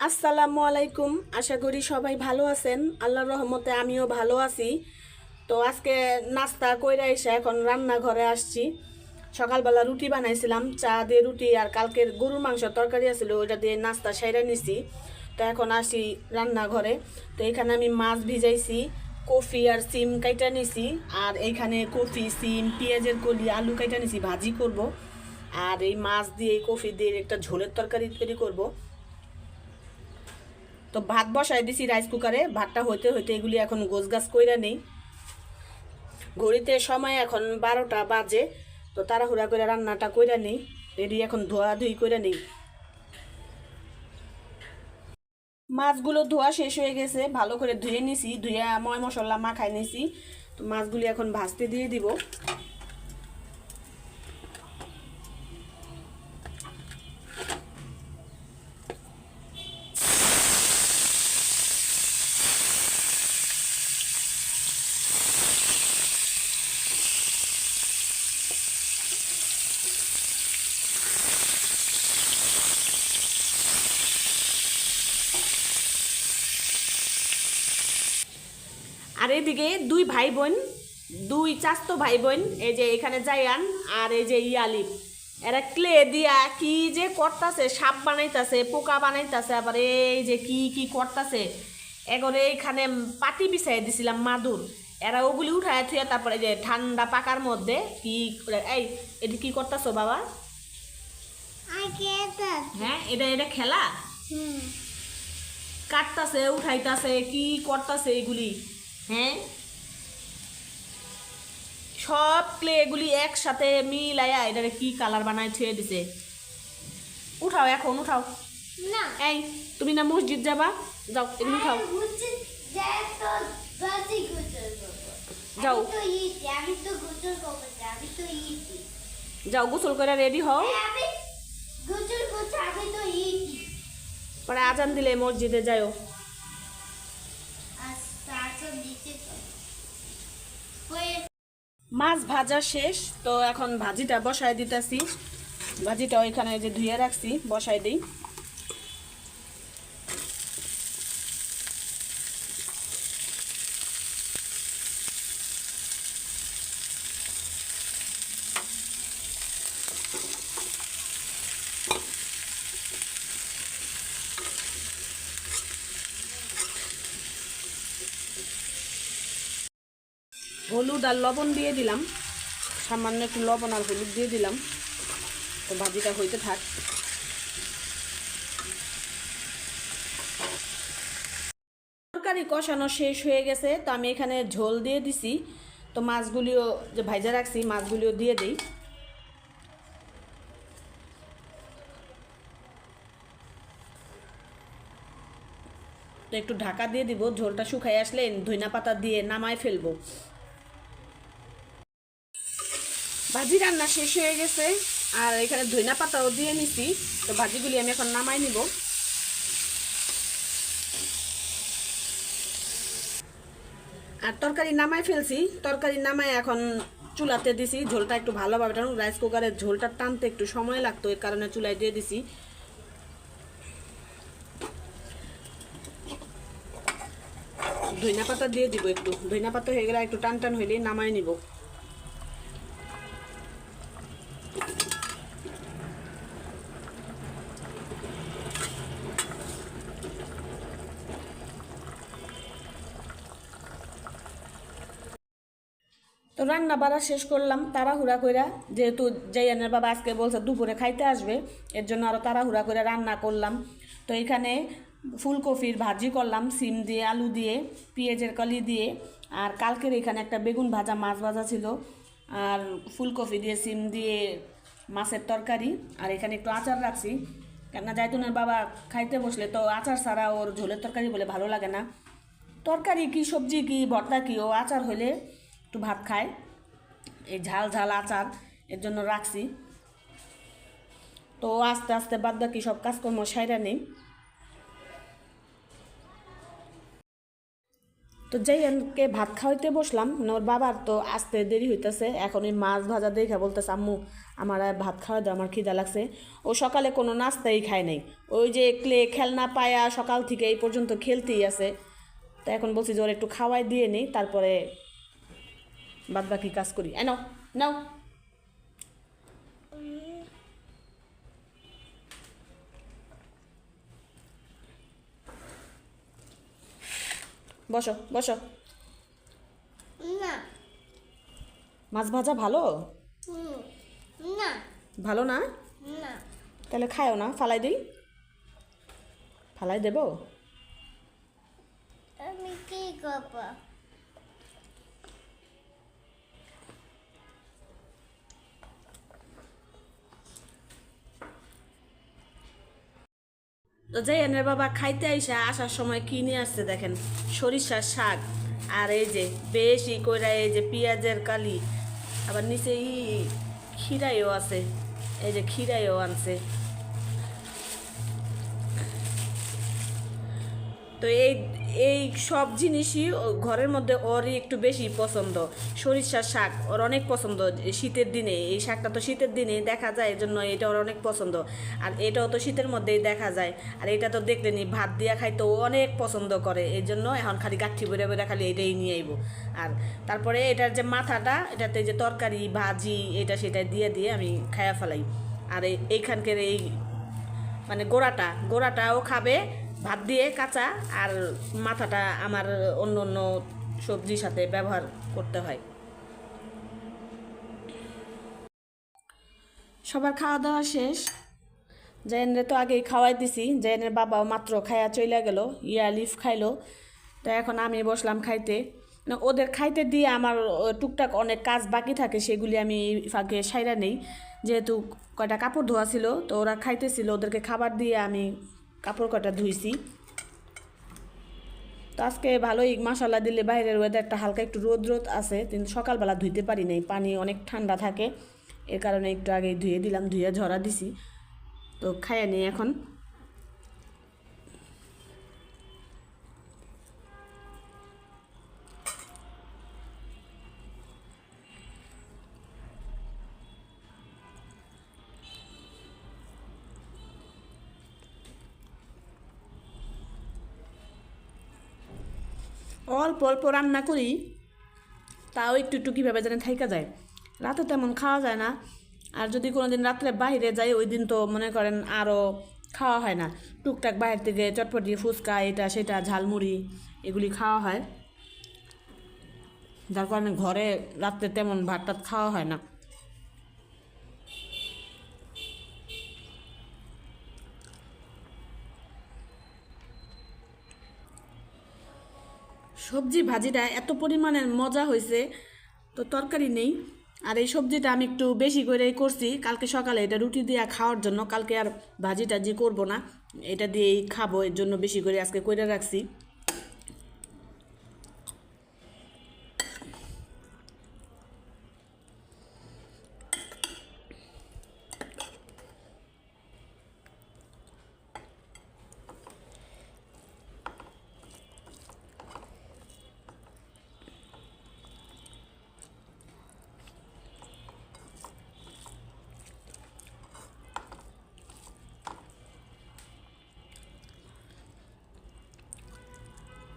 আসসালামু আলাইকুম। আশা করি সবাই ভালো আছেন। আল্লাহর রহমতে আমিও ভালো আছি। তো আজকে নাস্তা কইরা এসে এখন রান্নাঘরে আসছি। সকালবেলা রুটি বানাইছিলাম, চা দিয়ে রুটি আর কালকের গরুর মাংস তরকারি আছিল, ওইটা দিয়ে নাস্তা সাইরা নিছি। তো এখন আসি রান্নাঘরে। তো এখানে আমি মাছ ভিজাইছি, কফি আর সিম কাইটা নিছি, আর এইখানে কফি, সিম, পেঁয়াজের কলি, আলু কাইটা নিছি, ভাজি করব। আর এই মাছ দিয়ে কফি দিয়ে একটা ঝোলের তরকারি তৈরি করব। তো ভাত বসাই দিছি রাইস কুকারে ভাতটা হইতে হইতে এগুলি এখন গোছ গাছ কইরা নেই। ঘড়িতে সময় এখন বারোটা বাজে, তো তাড়াহুড়া করে রান্নাটা কইরা নেই। রেডি এখন ধোয়া ধুই কইরা নেই। মাছগুলো ধোয়া শেষ হয়ে গেছে, ভালো করে ধুয়ে নিছি, ধুয়ে ময় মশলা মাখাই নিছি। তো মাছগুলি এখন ভাজতে দিয়ে দিব। আর এদিকে দুই ভাই বোন দুই চাস্তো ভাই বোন এই যে এখানে জায়ান আর এই যে ইয়ালিফ এরা ক্লে দিয়া কি যে করতাছে সাপ বানাইতাছে পোকা বানাইতাছে আবার এই যে কি কি করতাছে। এগরে এইখানে পাটি বিছাই দিছিলাম মাদুর। এরা ওগুলি উঠায় থুয়ে তারপরে যে ঠান্ডা পাকার মধ্যে কি এই এটি কি করতাছো বাবা. হ্যাঁ এটা এটা খেলা. কাটতাছে উঠাইতাছে কি করতাছে এগুলি? হ্যাঁ সব ক্লে এগুলি একসাথে মিলাইয়া এটারে কি কালার বানায় ছুঁয়ে দিছে। উঠাও এখন উঠাও। না। এই তুমি না মসজিদ যাবা? যাও এগুলি উঠাও। যাও। যাও গোসল করে রেডি হও। পরে আজান দিলে মসজিদে যাও আর তারপর নিচে তো হয়ে মাছ ভাজা শেষ, তো এখন ভাজিটা বসায় দিতেছি। ভাজিটা ওইখানে যে ধুয়ে রাখছি, বসায় দিই। হলুদ আর লবণ দিয়ে দিলাম। সামান্য একটু লবণ আর হলুদ দিয়ে দিলাম। তো ভাজিটা হইতে থাক। তরকারি কষানো শেষ হয়ে গেছে, তো আমি এখানে ঝোল দিয়ে দিছি। তো মাছগুলিও যে ভাইজা রাখছি, মাছগুলিও দিয়ে দিই। তো একটু ঢাকা দিয়ে দিব। ঝোলটা শুকাই আসলে ধইনা পাতা দিয়ে নামায় ফেলব। ভাজি রান্না শেষ হয়ে গেছে। আর এখানে ধইনা পাতাও দিয়ে নিছি। তো ভাজিগুলি আমি এখন নামাই নিব। আর তরকারি নামাই ফেলছি। তরকারি নামাই এখন চুলাতে দিছি। ঝোলটা একটু ভালোভাবে টানুন। রাইস কুকারের ঝোলটা টানতে একটু সময় লাগতো এর কারণে চুলায় দিয়ে দিছি। ধইনা পাতা দিয়ে দিব একটু। ধইনা পাতা হয়ে গেলে একটু টান টান হইলেই নামাই নিব। তো রান্না বাড়া শেষ করলাম, তাড়াহুড়া কইরা, যেহেতু জাইয়ানের বাবা আজকে বলছে দুপুরে খাইতে আসবে, এর জন্য আরও তাড়াহুড়া করে রান্না করলাম। তো এখানে ফুলকপির ভাজি করলাম, সিম দিয়ে, আলু দিয়ে, পেঁয়াজের কলি দিয়ে, আর কালকের এখানে একটা বেগুন ভাজা মাছ ভাজা ছিল, আর ফুলকপি দিয়ে, সিম দিয়ে মাছের তরকারি, আর এখানে একটু আচার রাখছি। কেননা জাইতুনের বাবা খাইতে বসলে তো আচার ছাড়া ওর ঝোলের তরকারি বলে ভালো লাগে না। তরকারি কি সবজি কি, ভর্তা কি, ও আচার হলে একটু ভাত খায় এই ঝাল ঝাল আচার এর জন্য রাখছি। তো আস্তে আস্তে বাদ বাকি সব কাজকর্ম সাইরা নেই। তো জাইয়ানকে ভাত খাওয়াইতে বসলাম মানে ওর বাবার তো আসতে দেরি হইতেছে, এখন ওই মাছ ভাজা দেখে বলতেছে, আম্মু, আমার ভাত খাওয়া আমার খিদা লাগছে। ও সকালে কোনো নাস্তাই খায় নাই। ওই যে ক্লে খেলনা পায়া সকাল থেকে এই পর্যন্ত খেলতেই আছে। তো এখন বলছি যে ওর একটু খাওয়াই দিয়ে নিই, তারপরে বাদ বাকি কাজ করি। এ নাও নাও। বসো বসো। না। মাছ ভাজা ভালো? না। ভালো না? না। তাহলে খায়ও না ফালাই দিই। ফালাই দেবো? আমি কি করব? তো এনের বাবা খাইতে আইসা আসার সময় কিনে আসছে দেখেন? সরিষার শাক আর এই যে বেশি কইরা এই যে পেঁয়াজের কালি, আবার নিচে ই খিরাইও আছে, এই যে খিরাইও আনছে। তো এই এই সব জিনিসই ঘরের মধ্যে ওরই একটু বেশি পছন্দ। সরিষার শাক ওর অনেক পছন্দ শীতের দিনে। এই শাকটা তো শীতের দিনে দেখা যায় এই জন্য এটা ওর অনেক পছন্দ। আর এটাও তো শীতের মধ্যেই দেখা যায়। আর এটা তো দেখলেনি ভাত দিয়া খাইতে ও অনেক পছন্দ করে। এই জন্য এখন খালি গাঠি বেড়ে বেড়ে খালি এটাই নিয়ে আইব। আর তারপরে এটার যে মাথাটা, এটাতে যে তরকারি, ভাজি, এটা সেটা দিয়ে দিয়ে আমি খায়া ফেলাই। আর এই, এইখানকার এই মানে গোড়াটা গোড়াটাও খাবে ভাত দিয়ে কাঁচা আর মাথাটা আমার অন্য অন্য সবজির সাথে ব্যবহার করতে হয়। সবার খাওয়া দাওয়া শেষ। জেনরে তো আগেই খাওয়াই দিছি। জেনের বাবাও মাত্র খায়া চলে গেল, ইয়া লিফ খাইলো। তো এখন আমি বসলাম খাইতে। ওদের খাইতে দিয়ে আমার টুকটাক অনেক কাজ বাকি থাকে, সেগুলি আমি ফাঁকে সাইরা নেই। যেহেতু কয়টা কাপড় ধোয়া ছিল, তো ওরা খাইতেছিল। ওদেরকে খাবার দিয়ে আমি কাপড় কটা ধুইছি। তো আজকে ভালোই মশলা দিলে বাইরের ওয়েদারটা হালকা একটু রোদ রোদ আছে, কিন্তু সকালবেলা ধুইতে পারি নাই। পানি অনেক ঠান্ডা থাকে, এর কারণে একটু আগে ধুয়ে দিলাম, ধুয়ে ঝরা দিছি। তো খাইয়ে নিই এখন। অল্প অল্প রান্না করি, তাও একটু একটু কীভাবে যেন থাইকা যায়। রাতে তেমন খাওয়া যায় না। আর যদি কোনো দিন রাত্রে বাইরে যাই, ওই দিন তো মনে করেন আরও খাওয়া হয় না। টুকটাক বাইরে থেকে চটপটি ফুচকা, এটা সেটা, ঝালমুড়ি, এগুলি খাওয়া হয়। যার কারণে ঘরে রাত্রে তেমন ভাত টাত খাওয়া হয় না। সবজি ভাজিটা এত পরিমাণের মজা হয়েছে, তো তরকারি নেই। আর এই সবজিটা আমি একটু বেশি করেই করছি। কালকে সকালে এটা রুটি দিয়ে খাওয়ার জন্য, কালকে আর ভাজিটা যে করব না, এটা দিয়েই খাব, এর জন্য বেশি করে আজকে করে রাখছি।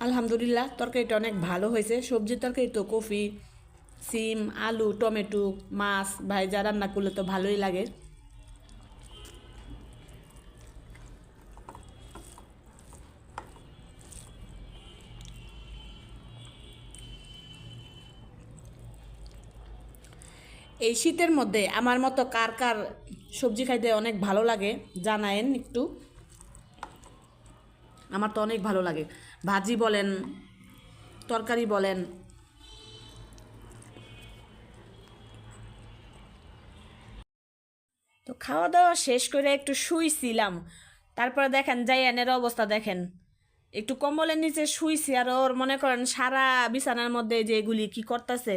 আলহামদুলিল্লাহ, তরকারিটা অনেক ভালো হয়েছে। সবজির তরকারি তো কফি, সিম, আলু, টমেটো, মাছ ভাইজা রান্না করলে তো ভালোই লাগে। এই শীতের মধ্যে আমার মতো কার কার সবজি খাইতে অনেক ভালো লাগে জানায়েন একটু। আমার তো অনেক ভালো লাগে। ভাজি বলেন, তরকারি বলেন। তো খাওয়া দাওয়া শেষ করে একটু শুইছিলাম। তারপরে দেখেন জাইয়ানের অবস্থা দেখেন। একটু কম্বলের নিচে শুইছি আর ওর মনে করেন সারা বিছানার মধ্যে যে এগুলি কি করতেছে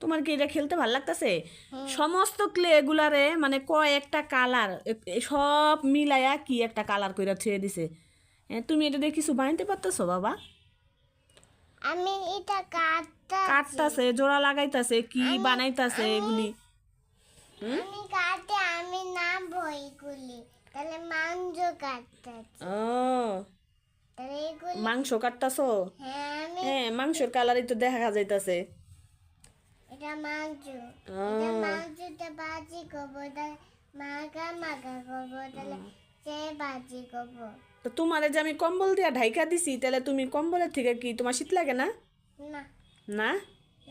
তোমার কি এটা খেলতে ভালো লাগতেছে? সমস্ত ক্লে এগুলারে মানে কয়েকটা কালার সব মিলাইয়া কি একটা কালার কইরা থুয়ে দিছে। তুমি এটা দিয়ে কিছু বানাইতে পারতেছো বাবা? আমি এটা কাটতে কাটতাছে জোড়া লাগাইতাছে কি বানাইতাছে এগুলি? আমি কাটে আমি না বই গুলি তাহলে মাংস কাটতে ও। মাংস কাটতাছো? হ্যাঁ আমি হ্যাঁ মাংসের কালারই তো দেখা যাইতাছে। এটা মাংস এটা মাংসটা বাজি করব মাখা মাখা করব তাহলে সে বাজি করব তো তোমারে যে আমি কম্বল দিয়া ঢাইকা দিছি তাহলে তুমি কম্বলের থেকে কি তোমার শীত লাগে না? না। না?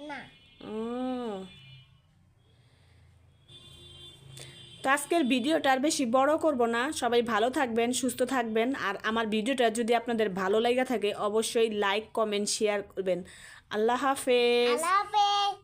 না। ও। তো আজকের ভিডিওটা আর বেশি বড় করব না। সবাই ভালো থাকবেন সুস্থ থাকবেন। আর আমার ভিডিওটা যদি আপনাদের ভালো লাগা থাকে অবশ্যই লাইক কমেন্ট শেয়ার করবেন। আল্লাহ হাফেজ। আল্লাহ হাফেজ।